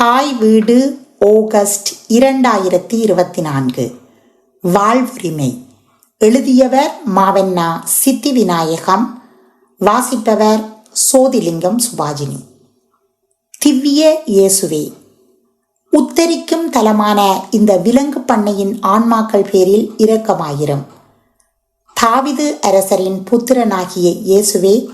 தாய் வீடு ஆகஸ்ட் இரண்டாயிரத்தி இருபத்தி நான்கு வாழ்வுரிமை. எழுதியவர் மாவண்ணா சித்தி விநாயகம் வாசிப்பவர் சோதிலிங்கம் சுபாஜினி. திவ்ய இயேசுவே உத்தரிக்கும் தலமான இந்த விலங்கு பண்ணையின் ஆன்மாக்கள் பேரில் இரக்கமாயிரும். தாவிது அரசரின் புத்திரனாகிய இயேசுவே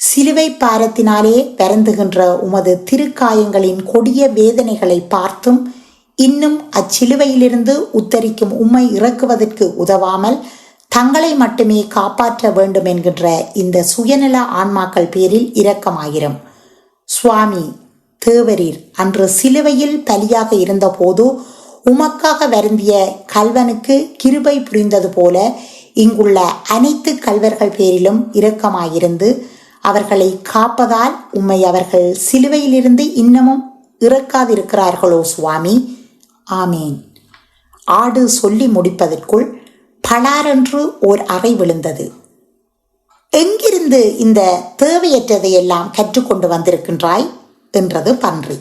சிலுவை பாரத்தினாலே பரந்துகின்ற உமது திருக்காயங்களின் கொடிய வேதனைகளை பார்த்தும் இன்னும் அச்சிலுவையிலிருந்து உத்தரிக்கும் உம்மை இறக்குவதற்கு உதவாமல் தங்களை மட்டுமே காப்பாற்ற வேண்டும் என்கின்ற இந்த சுயநல ஆன்மாக்கள் பேரில் இரக்கமாயிரும். சுவாமி தேவரீர் அன்று சிலுவையில் பலியாக இருந்தபோது உமக்காக வருந்திய கல்வனுக்கு கிருபை புரிந்தது போல இங்குள்ள அனைத்து கல்வர்கள் பேரிலும் இரக்கமாயிருந்து அவர்களை காப்பதால் உம்மை அவர்கள் சிலுவையிலிருந்து இன்னமும் இறக்காதிருக்கிறார்களோ சுவாமி? ஆமீன். ஆடு சொல்லி முடிப்பதற்குள் பலாரென்று ஓர் அறை விழுந்தது. எங்கிருந்து இந்த தேவையற்றதையெல்லாம் கற்றுக்கொண்டு வந்திருக்கின்றாய்? என்றது பன்றி.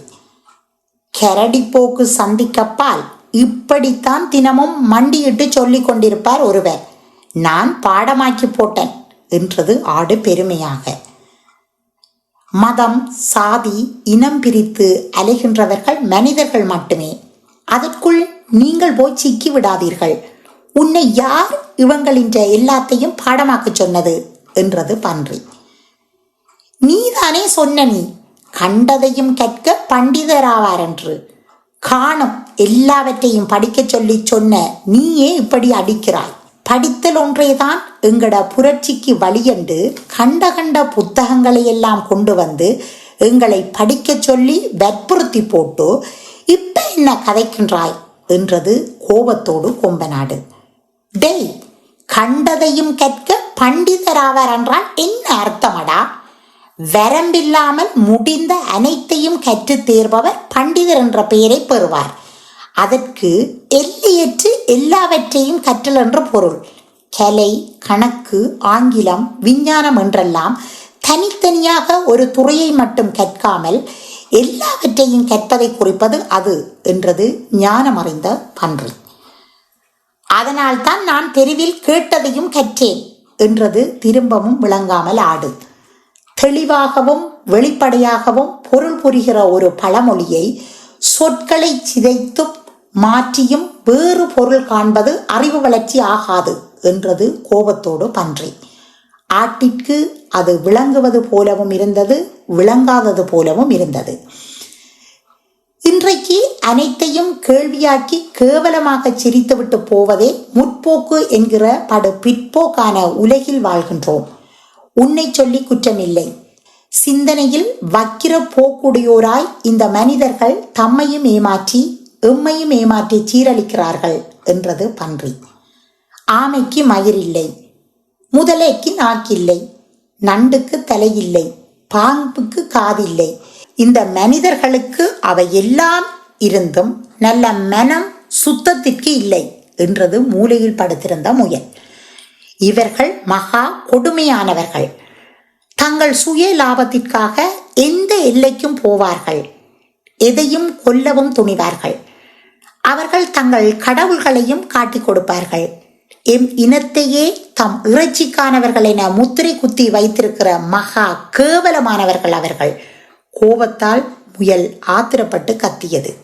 கரடிப்போக்கு சந்திக்கப்பால் இப்படித்தான் தினமும் மண்டியிட்டு சொல்லிக் கொண்டிருப்பார் ஒருவர். நான் பாடமாக்கி போட்டேன் என்றது ஆடு பெருமையாக. மதம் சாதி இனம் பிரித்து அலைகின்றவர்கள் மனிதர்கள் மட்டுமே. அதற்குள் நீங்கள் போய் சிக்கி விடாதீர்கள் உன்னை யார் இவங்களின்ற எல்லாத்தையும் பாடமாக்கச் சொன்னது? என்றது பன்றி. நீதானே சொன்ன நீ கண்டதையும் கற்க பண்டிதராவார் என்று காணும் எல்லாவற்றையும் படிக்கச் சொல்லி சொன்ன நீயே இப்படி அடிக்கிறாய். படித்தல் ஒன்றேதான் எங்கட புரட்சிக்கு வழியண்டு கண்ட கண்ட புத்தகங்களை எல்லாம் கொண்டு வந்து எங்களை படிக்கச் சொல்லி வற்புறுத்தி போட்டு இப்ப என்ன கதைக்கின்றாய்? என்றது கோபத்தோடு கொம்பநாடு. டெய் கண்டதையும் கற்க பண்டிதராவார் என்றால் என்ன அர்த்தமடா? வரம்பில்லாமல் முடிந்த அனைத்தையும் கற்றுத் தேர்பவர் பண்டிதர் என்ற பெயரை பெறுவார். அதற்கு எல்லையற்று எல்லாவற்றையும் கற்றல் என்ற பொருள். கலை கணக்கு ஆங்கிலம் விஞ்ஞானம் என்றெல்லாம் தனித்தனியாக ஒரு துறையை மட்டும் கற்காமல் எல்லாவற்றையும் கற்பதை குறிப்பது அது என்றது ஞானமறிந்த பன்றி. அதனால்தான் நான் தெருவில் கேட்டதையும் கற்றேன் என்றது திரும்பவும் விளங்காமல் ஆடு. தெளிவாகவும் வெளிப்படையாகவும் பொருள் புரிகிற ஒரு பழமொழியை சொற்களை சிதைத்தும் மாற்றியும் வேறு பொருள் காண்பது அறிவு வளர்ச்சி ஆகாது என்றது கோபத்தோடு பன்றி. ஆட்டிற்கு அது விளங்குவது போலவும் இருந்தது விளங்காதது போலவும் இருந்தது. இன்றைக்கு அனைத்தையும் கேள்வியாக்கி கேவலமாக சிரித்துவிட்டு போவதே முற்போக்கு என்கிற படு பிற்போக்கான உலகில் வாழ்கின்றோம். உன்னை சொல்லி குற்றமில்லை. சிந்தனையில் வக்கிர போக்குடையோராய் இந்த மனிதர்கள் தம்மையும் ஏமாற்றி எம்மையும் ஏமாற்றி சீரழிக்கிறார்கள் என்றது பன்றி. ஆமைக்கு மயிரில்லை முதலைக்கு நாக்கில்லை நண்டுக்கு தலையில்லை பாம்புக்கு காதில்லை. இந்த மனிதர்களுக்கு அவை எல்லாம் இருந்தும் நல்ல மனம் சுத்தத்திற்கு இல்லை என்றது மூலையில் படுத்திருந்த முயல். இவர்கள் மகா கொடுமையானவர்கள். தங்கள் சுய லாபத்திற்காக எந்த எல்லைக்கும் போவார்கள். எதையும் கொல்லவும் துணிவார்கள். அவர்கள் தங்கள் கடவுள்களையும் காட்டிக் கொடுப்பார்கள். எம் இனத்தையே தம் இறைச்சிக்கானவர்கள் என முத்திரை குத்தி வைத்திருக்கிற மகா கேவலமானவர்கள் அவர்கள். கோபத்தால் முயல் ஆத்திரப்பட்டு கத்தியது.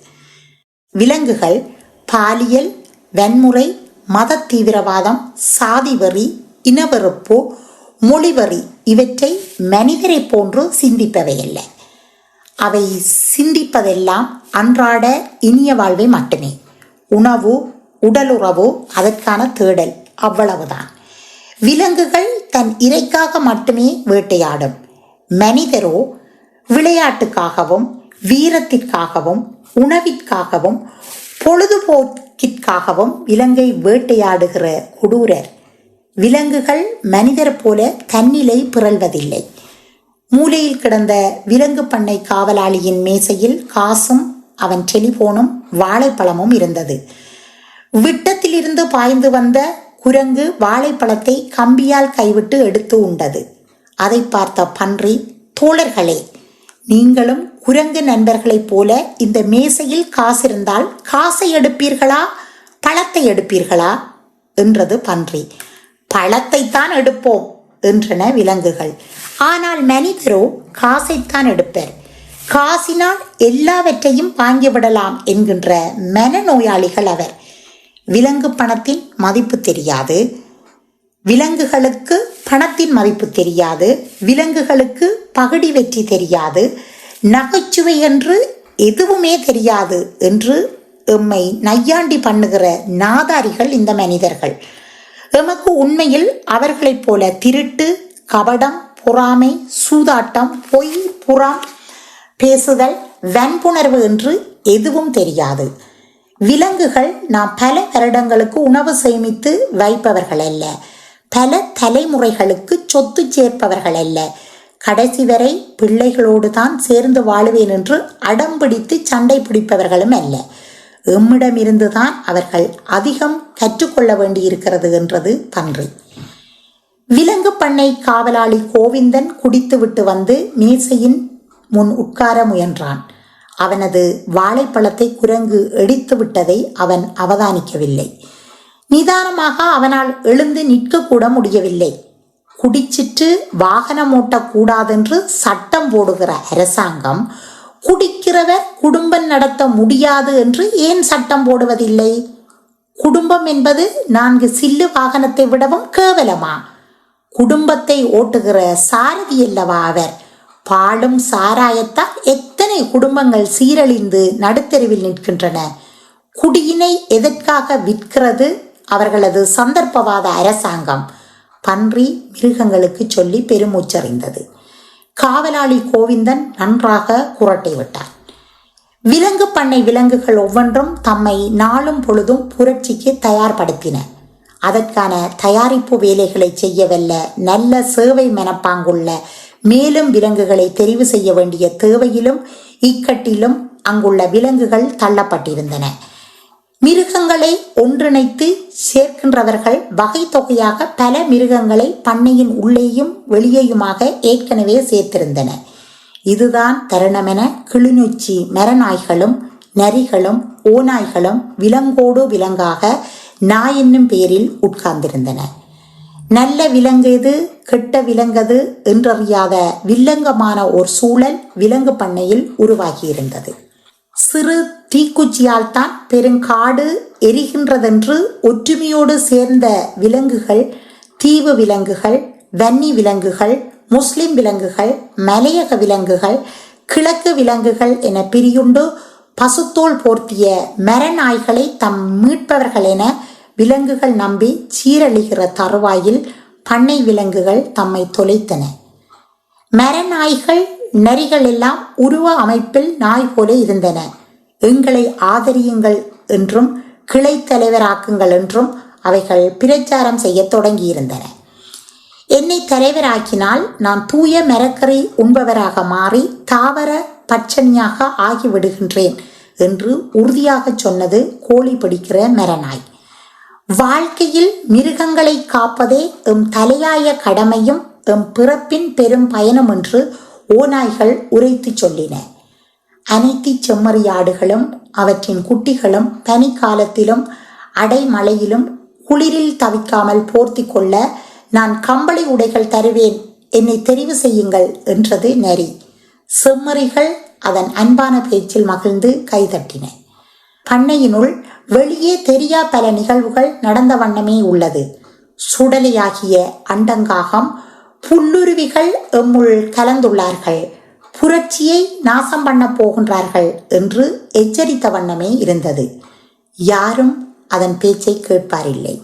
விலங்குகள் பாலியல் வன்முறை மத தீவிரவாதம் சாதி வெறி இனவெறுப்பு மொழிவெறி இவற்றை மனிதரை போன்று சிந்திப்பவையல்ல. அவை சிந்திப்பதெல்லாம் அன்றாட இனிய வாழ்வை மட்டுமே. உணவு உடலுறவு அதற்கான தேடல் அவ்வளவுதான். விலங்குகள் தன் இறைக்காக மட்டுமே வேட்டையாடும். மனிதரோ விளையாட்டுக்காகவும் வீரத்திற்காகவும் உணவிற்காகவும் பொழுதுபோக்கிற்காகவும் விலங்கை வேட்டையாடுகிற கொடூரர். விலங்குகள் மனிதர் போல தன்னிலை பிறழ்வதில்லை. மூலையில் கிடந்த விலங்கு பண்ணை காவலாளியின் மேசையில் காசும் அவன் டெலிபோனும் வாழைப்பழமும் இருந்தது. விட்டத்திலிருந்து பாய்ந்து வந்த குரங்கு வாழைப்பழத்தை கம்பியால் கைவிட்டு எடுத்து உண்டது. அதை பார்த்த பன்றி தோழர்களே நீங்களும் குரங்கு நண்பர்களைப் போல இந்த மேசையில் காசிருந்தால் காசை எடுப்பீர்களா பழத்தை எடுப்பீர்களா? என்றது பன்றி. பழத்தைத்தான் எடுப்போம். என்றன விலங்குகள். ஆனால் மனிதரோ காசைத்தான் எடுப்பர். காசினால் எல்லாவற்றையும் வாங்கிவிடலாம் என்கின்ற மனநோயாளிகள் அவர். விலங்கு பணத்தின் மதிப்பு தெரியாது. விலங்குகளுக்கு பணத்தின் மதிப்பு தெரியாது. விலங்குகளுக்கு பகடி வெற்றி தெரியாது. நகைச்சுவை என்று எதுவுமே தெரியாது என்று எம்மை நையாண்டி பண்ணுகிற நாதாரிகள் இந்த மனிதர்கள். எமக்கு உண்மையில் அவர்களைப் போல திருட்டு கபடம் பொறாமை சூதாட்டம் பொய் புறம் பேசுதல் வன்புணர்வு என்று எதுவும் தெரியாது. விலங்குகள் நாம் பல வருடங்களுக்கு உணவு சேமித்து வைப்பவர்கள் அல்ல. பல தலைமுறைகளுக்கு சொத்து சேர்ப்பவர்கள் அல்ல. கடைசி வரை பிள்ளைகளோடு தான் சேர்ந்து வாழுவேன் என்று அடம் பிடித்து சண்டை பிடிப்பவர்களும் அல்ல. எம்மிடமிருந்து தான் அவர்கள் அதிகம் கற்றுக்கொள்ள வேண்டியிருக்கிறது என்றது பன்றி விலங்கு பண்ணை காவலாளி கோவிந்தன் குடித்துவிட்டு வந்து மேசையின் முன் உட்கார முயன்றான். அவனது வாழைப்பழத்தை குரங்கு எடித்து விட்டதை அவன் அவதானிக்கவில்லை. நிதானமாக அவனால் எழுந்து நிற்கக்கூட முடியவில்லை. குடிச்சிட்டு வாகனம் ஓட்டக்கூடாதென்று சட்டம் போடுகிற அரசாங்கம் குடிக்கிறவர் குடும்பம் நடத்த முடியாது என்று ஏன் சட்டம் போடுவதில்லை? குடும்பம் என்பது நான்கு சில்லு வாகனத்தை விடவும் கேவலமா? குடும்பத்தை ஓட்டுகிற சாரதி அல்லவா அவர்? பாடும் சாராயத்தால் எத்தனை குடும்பங்கள் சீரழிந்து நடுத்தெருவில் நிற்கின்றன? குடியினை எதற்காக விற்கிறது? அவர்களது சந்தர்ப்பவாத அரசாங்கம். பன்றி மிருகங்களுக்கு சொல்லி பெருமூச்சறிந்தது. காவலாளி கோவிந்தன் நன்றாக குரட்டை விட்டார். விலங்கு பண்ணை விலங்குகள் ஒவ்வொன்றும் தம்மை நாளும் பொழுதும் புரட்சிக்கு தயார்படுத்தின. அதற்கான தயாரிப்பு வேலைகளை செய்யவல்ல நல்ல சேவை மனப்பாங்குள்ள மேலும் விலங்குகளை தெரிவு செய்ய வேண்டிய தேவையிலும் இக்கட்டிலும் அங்குள்ள விலங்குகள் தள்ளப்பட்டிருந்தன. மிருகங்களை ஒன்றிணைத்து சேர்க்கின்றவர்கள் வகை தொகையாக பல மிருகங்களை பண்ணையின் உள்ளேயும் வெளியேயுமாக ஏற்கனவே சேர்த்திருந்தன. இதுதான் தருணமென கிளிநொச்சி மரநாய்களும் நரிகளும் ஓநாய்களும் விலங்கோடு விலங்காக நாய் என்னும் பெயரில் உட்கார்ந்திருந்தன. நல்ல விலங்கு எது கெட்ட விலங்கது என்றறியாத வில்லங்கமான ஒரு சூழல் விலங்கு பண்ணையில் உருவாகியிருந்தது. சிறு தீக்குச்சியால் தான் பெருங்காடு எரிகின்றதென்று ஒற்றுமையோடு சேர்ந்த விலங்குகள் தீவு விலங்குகள் வன்னி விலங்குகள் முஸ்லிம் விலங்குகள் மலையக விலங்குகள் கிழக்கு விலங்குகள் என பிரியுண்டு. பசுத்தோல் போர்த்திய மரநாய்களை தம் மீட்பவர்கள் என விலங்குகள் நம்பி சீரழிகிற தருவாயில் பண்ணை விலங்குகள் தம்மை தொலைத்தன. மரநாய்கள் நரிகள் எல்லாம் உருவ அமைப்பில் நாய் போல இருந்தன. எங்களை ஆதரியுங்கள் என்றும் கிளை தலைவராக்குங்கள் என்றும் அவைகள் பிரச்சாரம் செய்ய தொடங்கியிருந்தன. என்னை தலைவராக்கினால் நான் தூய மரக்கரை உண்பவராக மாறி தாவர பச்சனியாக ஆகிவிடுகின்றேன் என்று உறுதியாக சொன்னது கோழி பிடிக்கிற மரநாய். வாழ்க்கையில் மிருகங்களை காப்பதே எம் தலையாய கடமையும் எம் பிறப்பின் பெரும் பயணம் என்று ஓநாய்கள் உரைத்து சொல்லின. அனைத்து செம்மறியாடுகளும் அவற்றின் குட்டிகளும் பனிக்காலத்திலும் அடைமழையிலும் குளிரில் தவிக்காமல் போர்த்தி கொள்ள நான் கம்பளி உடைகள் தருவேன். என்னை தெரிவு செய்யுங்கள் என்றது நரி செம்மறிகள் அதன் அன்பான பேச்சில் மகிழ்ந்து கைதட்டின. பண்ணையினுள் வெளியே தெரியா பல நிகழ்வுகள் நடந்த வண்ணமே உள்ளது. சுடலையாகிய அண்டங்காகம் புல்லுருவிகள் எம்முள் கலந்துள்ளார்கள். புரட்சியை நாசம் பண்ண போகின்றார்கள் என்று எச்சரித்த வண்ணமே இருந்தது. யாரும் அதன் பேச்சை கேட்பாரில்லை.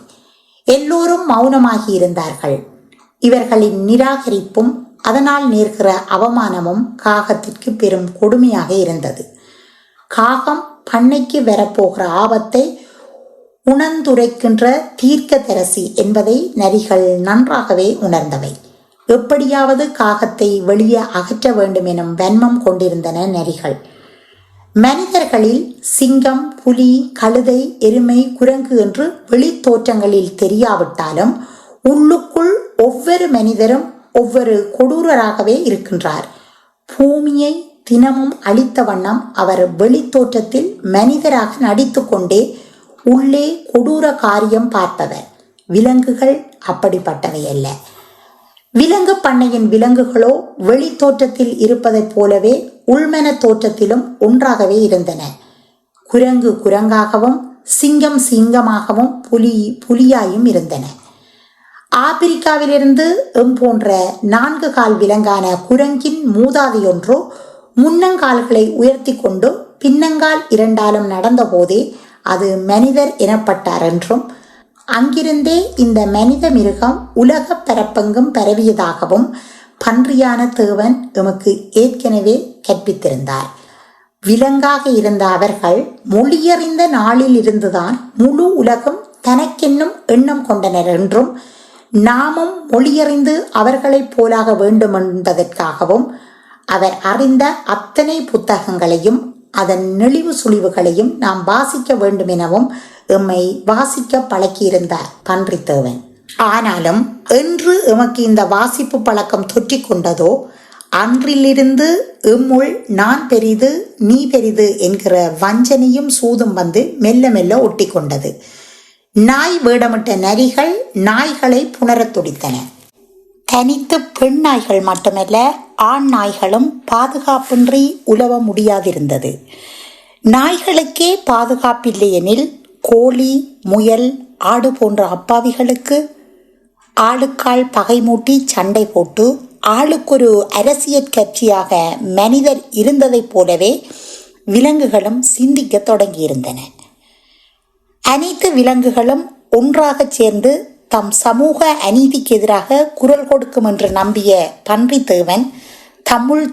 எல்லோரும் மௌனமாகி இருந்தார்கள். இவர்களின் நிராகரிப்பும் அதனால் நேர்கிற அவமானமும் காகத்திற்கு பெரும் கொடுமையாக இருந்தது. காகம் பண்ணைக்கு வரப்போகிற ஆபத்தை உணர்ந்துரைக்கின்ற தீர்க்கதரசி என்பதை நரிகள் நன்றாகவே உணர்ந்தவை. எப்படியாவது காகத்தை வெளியே அகற்ற வேண்டும் எனும் வன்மம் கொண்டிருந்தன நரிகள். மனிதர்களில் சிங்கம் புலி கழுதை எருமை குரங்கு என்று வெளித்தோற்றங்களில் தெரியாவிட்டாலும் உள்ளுக்குள் ஒவ்வொரு மனிதரும் ஒவ்வொரு கொடூரராகவே இருக்கின்றார். பூமியை தினமும் அளித்த வண்ணம் அவர் வெளித்தோற்றத்தில் மனிதராக நடித்துக்கொண்டே உள்ளே கொடூர காரியம் பார்ப்பவர் விலங்குகள் அப்படிப்பட்டவை அல்ல. விலங்கு பண்ணையின் விலங்குகளோ வெளித்தோற்றத்தில் இருப்பதைப் போலவே உள்மன தோற்றத்திலும் ஒன்றாகவே இருந்தன. குரங்கு குரங்காகவும் சிங்கம் சிங்கமாகவும் புலி புலியாயும் இருந்தன. ஆப்பிரிக்காவிலிருந்து எம் போன்ற நான்கு கால் விலங்கான குரங்கின் மூதாதையொன்றோ முன்னங்கால்களை உயர்த்தி கொண்டும் பின்னங்கால் இரண்டாலும் நடந்தபோதே அது மனிதர் எனப்பட்டார் என்றும் அங்கிருந்தே இந்த மனித மிருகம் உலக பரப்பெங்கும் பரவியதாகவும் பன்றியான தேவன் எமக்கு ஏற்கனவே கற்பித்திருந்தார். விலங்காக இருந்த அவர்கள் மொழியறிந்த நாளில் இருந்துதான் முழு உலகம் தனக்கென்னும் எண்ணம் கொண்டனர் என்றும் நாமும் மொழியறிந்து அவர்களைப் போலாக வேண்டும் என்பதற்காகவும் அவர் அறிந்த அத்தனை புத்தகங்களையும் அதன் நெளிவு சுழிவுகளையும் நாம் வாசிக்க வேண்டும் எனவும் எம்மை வாசிக்க பழக்கியிருந்தார் பன்றித்தேவன். ஆனாலும் என்று எமக்கு இந்த வாசிப்பு பழக்கம் தொற்றி கொண்டதோ அன்றிலிருந்து எம்முள் நான் பெரிது நீ பெரிது என்கிற வஞ்சனையும் சூதும் வந்து மெல்ல மெல்ல ஒட்டி கொண்டது. நாய் வேடமிட்ட நரிகள் நாய்களை புணரத் துடித்தன. தனித்து பெண் நாய்கள் மட்டுமல்ல ஆண் நாய்களும் பாதுகாப்பின்றி உலவ முடியாதிருந்தது. நாய்களுக்கே பாதுகாப்பில்லையெனில் கோழி முயல் ஆடு போன்ற அப்பாவிகளுக்கு ஆளுக்கால் பகை மூட்டி சண்டை போட்டு ஆளுக்கொரு அரசியற் கட்சியாக மனிதர் இருந்ததைப் போலவே விலங்குகளும் சிந்திக்கத் தொடங்கியிருந்தன. அனைத்து விலங்குகளும் ஒன்றாகச் சேர்ந்து தம் சமூக அநீதிக்கு எதிராக குரல் கொடுக்கும் என்று நம்பிய பன்றி தேவன்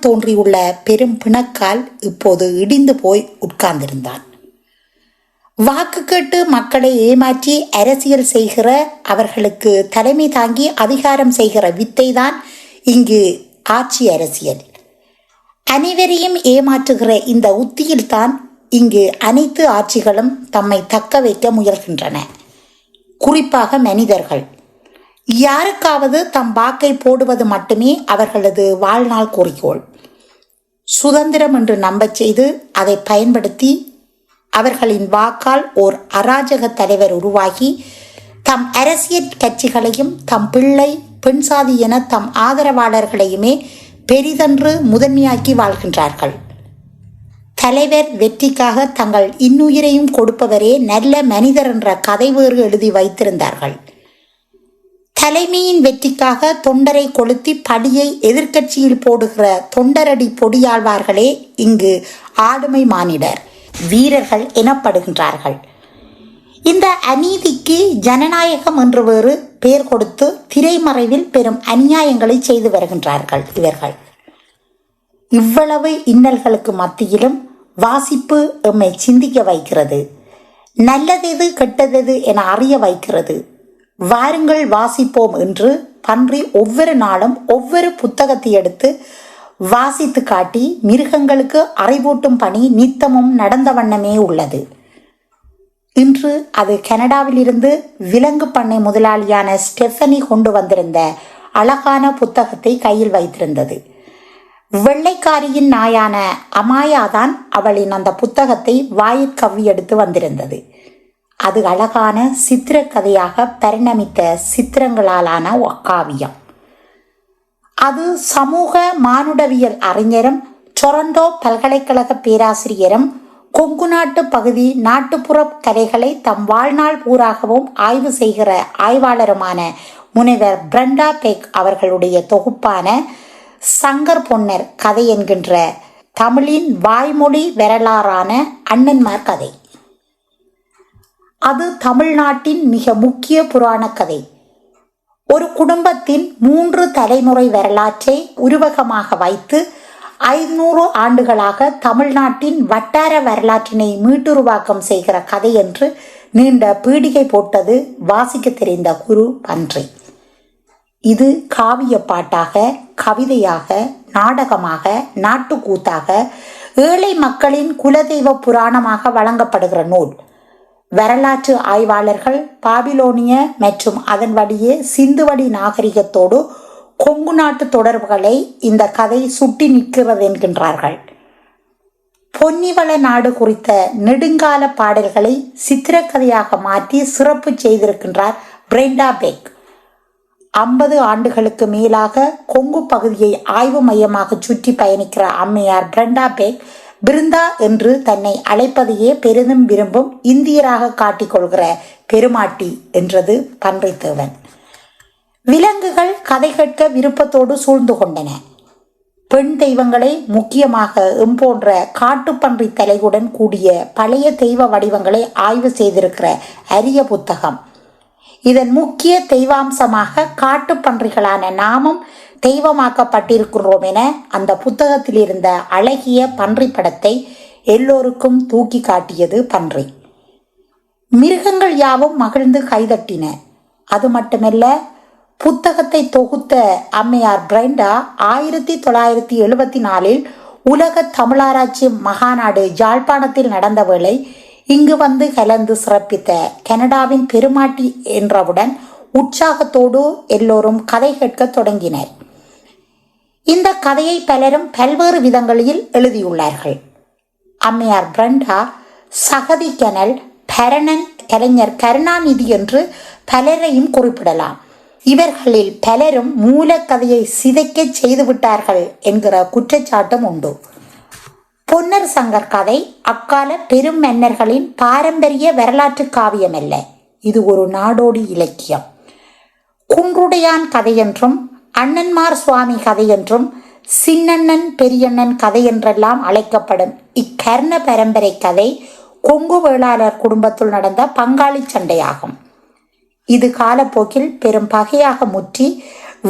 தோன்றியுள்ள பெரும் பிணக்கால் இப்போது இடிந்து போய் உட்கார்ந்திருந்தான். வாக்கு கேட்டு மக்களை ஏமாற்றி அரசியல் செய்கிற அவர்களுக்கு தலைமை தாங்கி அதிகாரம் செய்கிற வித்தை தான் இங்கு ஆட்சி அரசியல். அனைவரையும் ஏமாற்றுகிற இந்த உத்தியில்தான் இங்கு அனைத்து ஆட்சிகளும் தம்மை தக்க வைக்க முயல்கின்றன. குறிப்பாக மனிதர்கள். யாருக்காவது தம் வாக்கை போடுவது மட்டுமே அவர்களது வாழ்நாள் குறிக்கோள். சுதந்திரம் என்று நம்பச் செய்து அதை பயன்படுத்தி அவர்களின் வாக்கால் ஓர் அராஜக தலைவர் உருவாகி தம் அரசியல் கட்சிகளையும் தம் பிள்ளை பெண் சாதி என தம் ஆதரவாளர்களையுமே பெரிதென்று முதன்மையாக்கி வாழ்கின்றார்கள். தலைவர் வெற்றிக்காக தங்கள் இன்னுயிரையும் கொடுப்பவரே நல்ல மனிதர் என்ற கதை வேறு எழுதி வைத்திருந்தார்கள். தலைமையின் வெற்றிக்காக தொண்டரை கொளுத்தி படியை எதிர்க்கட்சியில் போடுகிற தொண்டரடி பொடியாழ்வார்களே இங்கு ஆளுமை மானிடர். வீரர்கள் எனப்படுகின்றார்கள். இந்த அநீதிக்கு ஜனநாயகம் என்று வேறு பெயர் கொடுத்து திரைமறைவில் பெரும் அநியாயங்களை செய்து வருகின்றார்கள் இவர்கள். இவ்வளவு இன்னல்களுக்கு மத்தியிலும் வாசிப்பு எம்மை சிந்திக்க வைக்கிறது. நல்லதெது கெட்டதெது என அறிய வைக்கிறது. வாருங்கள் வாசிப்போம் என்று பன்றி ஒவ்வொரு நாளும் ஒவ்வொரு புத்தகத்தை எடுத்து வாசித்து காட்டி மிருகங்களுக்கு அறைவூட்டும் பணி நித்தமும் நடந்த வண்ணமே உள்ளது. இன்று அது கனடாவிலிருந்து விலங்கு பண்ணை முதலாளியான ஸ்டெஃபனி கொண்டு வந்திருந்த அழகான புத்தகத்தை கையில் வைத்திருந்தது. வெள்ளைக்காரியின் நாயான அமாயாதான் அவளின் அந்த புத்தகத்தை வாயிற் கவ்வி எடுத்து வந்திருந்தது. அது அழகான சித்திரக்கதையாக பரிணமித்த சித்திரங்களாலான காவியம் அது சமூக மானுடவியல் அறிஞரும் டொரண்டோ பல்கலைக்கழக பேராசிரியரும் கொங்கு நாட்டு பகுதி நாட்டுப்புற கலைகளை தம் வாழ்நாள் பூராகவும் ஆய்வு செய்கிற ஆய்வாளருமான முனைவர் பிரண்டா பெக் அவர்களுடைய தொகுப்பான சங்கர் பொன்னர் கதை என்கின்ற தமிழின் வாய்மொழி வரலாறான அண்ணன்மார் கதை. அது தமிழ்நாட்டின் மிக முக்கிய புராண கதை. ஒரு குடும்பத்தின் மூன்று தலைமுறை வரலாற்றை உருவகமாக வைத்து ஐநூறு ஆண்டுகளாக தமிழ்நாட்டின் வட்டார வரலாற்றினை மீட்டுருவாக்கம் செய்கிற கதை என்று நீண்ட பீடிகை போட்டது வாசிக்க தெரிந்த குரு பன்றி. இது காவிய பாட்டாக கவிதையாக நாடகமாக நாட்டுக்கூத்தாக ஏழை மக்களின் குலதெய்வ புராணமாக வழங்கப்படுகிற நூல். வரலாற்று ஆய்வாளர்கள் பாபிலோனிய மற்றும் அதன் வழியே சிந்துவடி நாகரிகத்தோடு கொங்கு நாட்டு தொடர்புகளை இந்த கதை சுட்டி நிற்கிறது என்கின்றார்கள். பொன்னிவள நாடு குறித்த நெடுங்கால பாடல்களை சித்திரக்கதையாக மாற்றி சிறப்பு செய்திருக்கின்றார் பிரெண்டா பெக். ஐம்பது ஆண்டுகளுக்கு மேலாக கொங்கு பகுதியை ஆய்வு மையமாக சுற்றி பயணிக்கிற அம்மையார் பிரெண்டா பெக் பிருந்தா என்று தன்னை அழைப்பதையே பெரிதும் விரும்பும் இந்தியராக காட்டிக்கொள்கிற பெருமாட்டி என்றது பன்றித்தேவன் விலங்குகள் கதை கேட்க விருப்பத்தோடு சூழ்ந்து கொண்டன. பெண் தெய்வங்களை முக்கியமாக எம்போன்ற காட்டுப்பன்றி தலையுடன் கூடிய பழைய தெய்வ வடிவங்களை ஆய்வு செய்திருக்கிற அரிய புத்தகம். இதன் முக்கிய தெய்வாம்சமாக காட்டுப்பன்றிகளான நாமம் தெய்வமாக்கப்பட்டிருக்கிறோம் என அந்த புத்தகத்தில் இருந்த அழகிய பன்றி படத்தை எல்லோருக்கும் தூக்கி காட்டியது பன்றி. மிருகங்கள் யாவும் மகிழ்ந்து கைதட்டின. அது மட்டுமல்ல புத்தகத்தை தொகுத்த அம்மையார் பிரைண்டா ஆயிரத்தி தொள்ளாயிரத்தி எழுபத்தி நாலில் உலக தமிழாராய்ச்சி மகாநாடு ஜாழ்ப்பாணத்தில் நடந்த வேளை இங்கு வந்து கலந்து சிறப்பித்த கனடாவின் பெருமாட்டி என்றவுடன் உற்சாகத்தோடு எல்லோரும் கதை கேட்க தொடங்கினர். இந்த கதையை பலரும் பல்வேறு விதங்களில் எழுதியுள்ளார்கள். அம்மையார் பிரண்டா சகதி கனல் பரணன் கலைஞர் கருணாநிதி என்று பலரையும் குறிப்பிடலாம். இவர்களில் பலரும் மூலக்கதையை சிதைக்க செய்துவிட்டார்கள் என்கிற குற்றச்சாட்டும் உண்டு. பொன்னர் சங்கர் கதை அக்கால பெரும் மன்னர்களின் பாரம்பரிய வரலாற்று காவியமல்ல. இது ஒரு நாடோடி இலக்கியம். குன்றுடையான் கதை என்றும் அண்ணன்மார் சுவாமி கதை என்றும் சின்னண்ணன் பெரியண்ணன் கதை என்றெல்லாம் அழைக்கப்படும் இக்கர்ண பரம்பரை கதை கொங்கு வேளாளர் குடும்பத்தில் நடந்த பங்காளி சண்டையாகும். இது காலப்போக்கில் பெரும் பகையாக முற்றி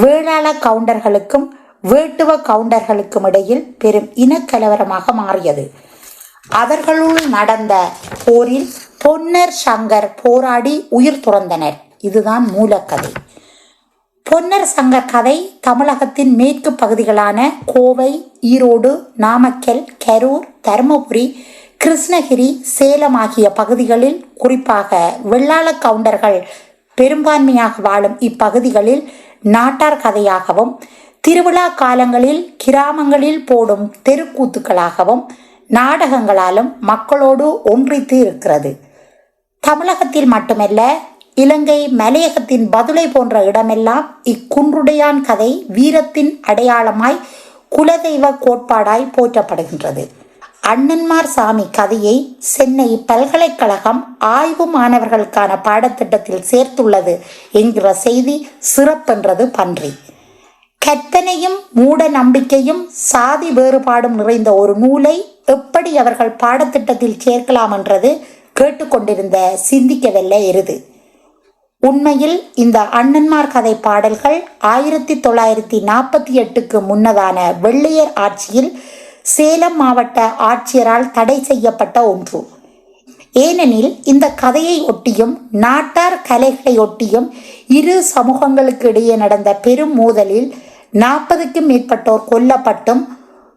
வேளாள கவுண்டர்களுக்கும் வேட்டுவ கவுண்டர்களுக்கும் இடையில் பெரும் இனக்கலவரமாக மாறியது. அவர்களுள் நடந்த போரில் பொன்னர் சங்கர் போராடி உயிர் துறந்தனர். இதுதான் மூலக்கதை. பொன்னர் சங்க கதை தமிழகத்தின் மேற்கு பகுதிகளான கோவை ஈரோடு நாமக்கல் கரூர் தருமபுரி கிருஷ்ணகிரி சேலம் ஆகிய பகுதிகளில் குறிப்பாக வெள்ளாள கவுண்டர்கள் பெரும்பான்மையாக வாழும் இப்பகுதிகளில் நாட்டார் கதையாகவும் திருவிழா காலங்களில் கிராமங்களில் போடும் தெருக்கூத்துக்களாகவும் நாடகங்களாலும் மக்களோடு ஒன்றித்து இருக்கிறது. தமிழகத்தில் மட்டுமல்ல இலங்கை மலையகத்தின் பதுளை போன்ற இடமெல்லாம் இக்குன்றுடையான் கதை வீரத்தின் அடையாளமாய் குலதெய்வ கோட்பாடாய் போற்றப்படுகின்றது. அண்ணன்மார் சாமி கதையை சென்னை பல்கலைக்கழகம் ஆய்வு மாணவர்களுக்கான பாடத்திட்டத்தில் சேர்த்துள்ளது என்கிற செய்தி சிறப்பென்றது பன்றி. கற்பனையும் மூட நம்பிக்கையும் சாதி வேறுபாடும் நிறைந்த ஒரு நூலை எப்படி அவர்கள் பாடத்திட்டத்தில் சேர்க்கலாம் என்றது கேட்டுக்கொண்டிருந்த சிந்திக்கவல்ல எருது. உண்மையில் இந்த அண்ணன்மார் கதை பாடல்கள் ஆயிரத்தி தொள்ளாயிரத்தி நாற்பத்தி எட்டுக்கு முன்னதான வெள்ளையர் ஆட்சியில் சேலம் மாவட்ட ஆட்சியரால் தடை செய்யப்பட்ட ஒன்று. ஏனெனில் இந்த கதையை ஒட்டியும் நாட்டார் கலைகளை ஒட்டியும் இரு சமூகங்களுக்கு இடையே நடந்த பெரும் மோதலில் நாற்பதுக்கும் மேற்பட்டோர் கொல்லப்பட்டும்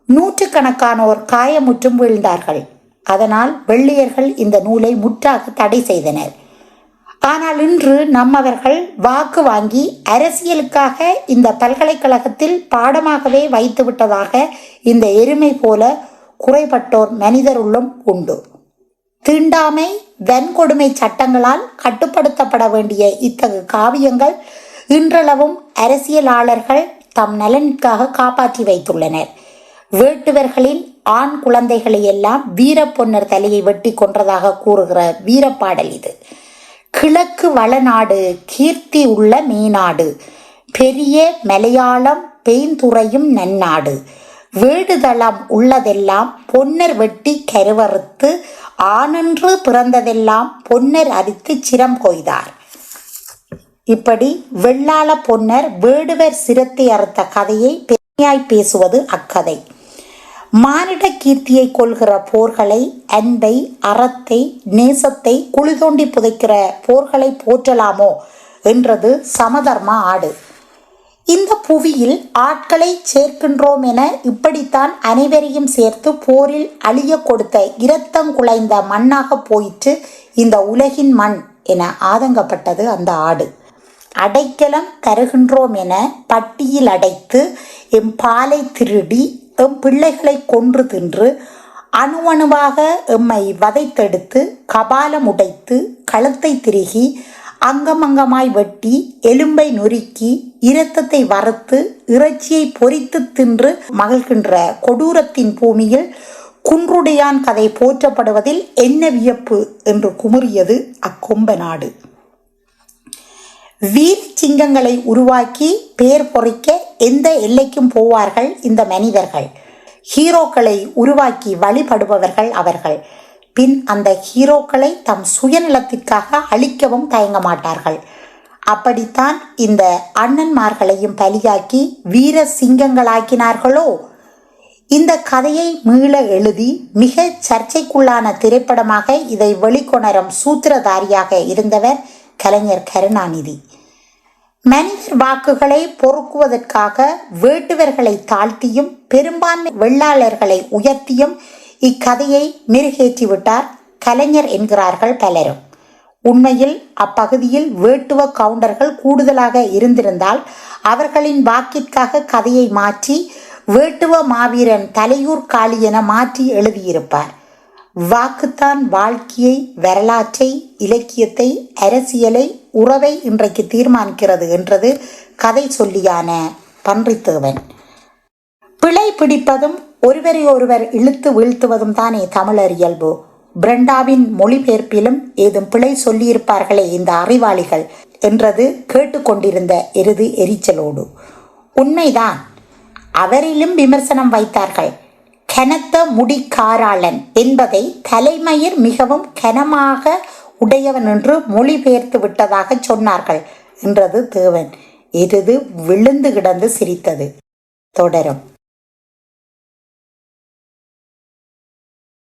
நூற்றுக்கணக்கானோர் காயமுற்றும் வீழ்ந்தார்கள். அதனால் வெள்ளையர்கள் இந்த நூலை முற்றாக தடை செய்தனர். ஆனால் இன்று நம்மவர்கள் வாக்கு வாங்கி அரசியலுக்காக இந்த பல்கலைக்கழகத்தில் பாடமாகவே வைத்து விட்டதாக இந்த எருமை போல குறைபட்டோர் மனிதருள்ளும் உண்டு. தீண்டாமை வன்கொடுமை சட்டங்களால் கட்டுப்படுத்தப்பட வேண்டிய இத்தகு காவியங்கள் இன்றளவும் அரசியலாளர்கள் தம் நலனுக்காக காப்பாற்றி வைத்துள்ளனர். வேட்டுவர்களின் ஆண் குழந்தைகளை எல்லாம் வீரப்பொன்னர் தலையை வெட்டி கொன்றதாக கூறுகிற வீரப்பாடல் இது. கிழக்கு வளநாடு கீர்த்தி உள்ள மீனாடு. பெரிய மலையாளம் பெய்ந்துறையும் நன்னாடு. வேடுதளம் உள்ளதெல்லாம் பொன்னர் வெட்டி கருவறுத்து ஆனன்று பிறந்ததெல்லாம் பொன்னர் அரித்து சிரம் கொய்தார். இப்படி வெள்ளாள பொன்னர் வேடுவர் சிரத்தை அறுத்த கதையை பெருமையாய் பேசுவது அக்கதை. மானிட கீர்த்தியை கொள்கிற போர்களை அன்பை அறத்தை நேசத்தை குளிதோண்டி புதைக்கிற போர்களை போற்றலாமோ என்றது சமதர்ம ஆடு. இந்த புவியில் ஆட்களை சேர்க்கின்றோம் என இப்படித்தான் அனைவரையும் சேர்த்து போரில் அழிய கொடுத்த இரத்தங்குலைந்த மண்ணாக போயிற்று இந்த உலகின் மண் என ஆதங்கப்பட்டது அந்த ஆடு. அடைக்கலம் தருகின்றோம் என பட்டியில் அடைத்து எம் பாலை திருடி எம் பிள்ளைகளை கொன்று தின்று அணு அணுவாக எம்மை வதைத்தெடுத்து கபாலம் உடைத்து கழுத்தை திருகி அங்கமங்கமாய் வெட்டி எலும்பை நொறுக்கி இரத்தத்தை வறுத்து இறைச்சியை பொறித்து தின்று மகிழ்கின்ற கொடூரத்தின் பூமியில் குன்றுடையான் கதை போற்றப்படுவதில் என்ன வியப்பு என்று குமுறியது அக்கொம்ப நாடு. வீர சிங்கங்களை உருவாக்கி பேர் பொறிக்க எந்த எல்லைக்கும் போவார்கள் இந்த மனிதர்கள்? ஹீரோக்களை உருவாக்கி வழிபடுபவர்கள் அவர்கள். பின் அந்த ஹீரோக்களை தம் சுயநலத்திற்காக அழிக்கவும் தயங்க மாட்டார்கள். அப்படித்தான் இந்த அண்ணன்மார்களையும் பலியாக்கி வீர சிங்கங்களாக்கினார்களோ? இந்த கதையை மீள எழுதி மிக சர்ச்சைக்குள்ளான திரைப்படமாக இதை வெளிக்கொணரும் சூத்திரதாரியாக இருந்தவர் கலைஞர் கருணாநிதி. மனிதர் வாக்குகளை பொறுக்குவதற்காக வேட்டுவர்களை தாழ்த்தியும் பெரும்பான்மை வெள்ளாளர்களை உயர்த்தியும் இக்கதையை மெருகேற்றிவிட்டார் கலைஞர் என்கிறார்கள் பலரும். உண்மையில் அப்பகுதியில் வேட்டுவ கவுண்டர்கள் கூடுதலாக இருந்திருந்தால் அவர்களின் வாக்கிற்காக கதையை மாற்றி வேட்டுவ மாவீரன் தலையூர் காளி என மாற்றி எழுதியிருப்பார். வாக்குத்தான் வாழ்க்கையை வரலாற்றை இலக்கியத்தை அரசியலை உறவை இன்றைக்கு தீர்மானிக்கிறது என்றது கதை சொல்லியான பன்றித்தேவன். பிழை பிடிப்பதும் ஒருவரை ஒருவர் இழுத்து வீழ்த்துவதும் தானே தமிழர் இயல்பு. பிரண்டாவின் மொழிபெயர்ப்பிலும் ஏதும் பிழை சொல்லியிருப்பார்களே இந்த அறிவாளிகள் என்றது கேட்டுக்கொண்டிருந்த எருது எரிச்சலோடு. உண்மைதான். அவரிலும் விமர்சனம் வைத்தார்கள். கனத்த முடிக்காராளன் என்பதை தலைமயிர் மிகவும் கனமாக உடையவன் என்று மொழிபெயர்த்து விட்டதாக சொன்னார்கள் என்றது தேவன். எருது விழுந்து கிடந்து சிரித்தது. தொடரும்.